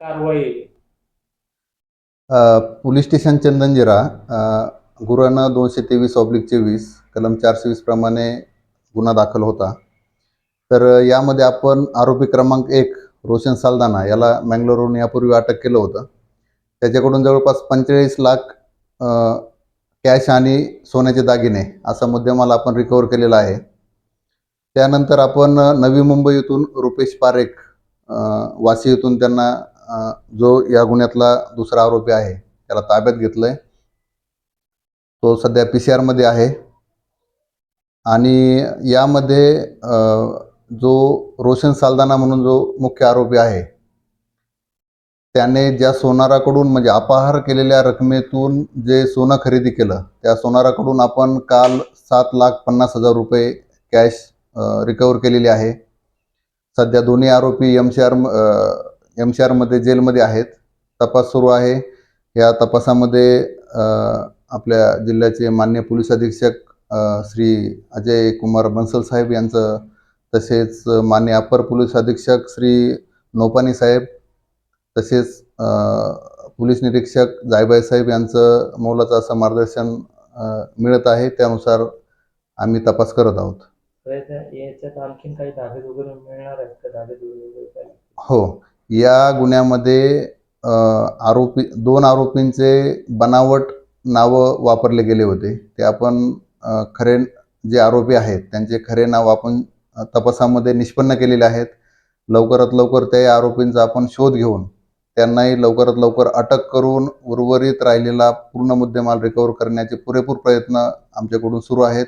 कारवाई. Police station Chandanzira अ, दोनशे तेवीस ऑब्लिक चोवीस कलम चारशे वीस प्रमाणे गुन्हा दाखल होता. तर यामध्ये आपण आरोपी क्रमांक एक रोशन सालदाना याला मँगलोरहून यापूर्वी अटक केलं होतं. त्याच्याकडून जवळपास पंचेचाळीस लाख कॅश आणि सोन्याचे दागिने असा मुद्देमाल आपण रिकवर केलेला आहे. त्यानंतर आपण नवी मुंबई येथून रुपेश पारेख वासी वाशी येथून त्यांना जो या गुन्ह्यातला दुसरा आरोपी आहे त्याला ताब्यात घेतलंय. तो सध्या पी सी आरमध्ये आहे. आणि यामध्ये जो रोशन सालदाना म्हणून जो मुख्य आरोपी आहे त्याने ज्या सोनाराकडून म्हणजे अपहार केलेल्या रकमेतून जे सोनं खरेदी केलं त्या सोनाराकडून आपण काल सात लाख पन्नास हजार रुपये कॅश रिकवर केलेली आहे. सध्या दोन्ही आरोपी M C R M C आरमध्ये जेलमध्ये आहेत. तपास सुरू आहे. या तपासामध्ये आपल्या जिल्ह्याचे मान्य पोलीस अधीक्षक श्री अजय कुमार बन्सल साहेब यांचं तसेच मान्य अप्पर पोलीस अधीक्षक श्री नोपानी साहेब तसेच पोलीस निरीक्षक जायबाई साहेब यांचं मोलाचं असं मार्गदर्शन मिळत आहे. त्यानुसार आम्ही तपास करत आहोत. याच्या- याच्यात आणखीन काही धागे वगैरे मिळणार आहेत का? वगैरे काही? हो. या गुन्ह्यामध्ये आरोपी दोन आरोपींचे बनावट नावं वापरले गेले होते. ते आपण खरे जे आरोपी आहेत त्यांचे खरे नाव आपण तपासामध्ये निष्पन्न केलेले आहेत. लवकरात लवकर त्या आरोपींचा आपण शोध घेऊन त्यांनाही लवकरात लवकर अटक करून उर्वरित राहिलेला पूर्ण मुद्देमाल रिकवर करण्याचे पुरेपूर प्रयत्न आमच्याकडून सुरू आहेत.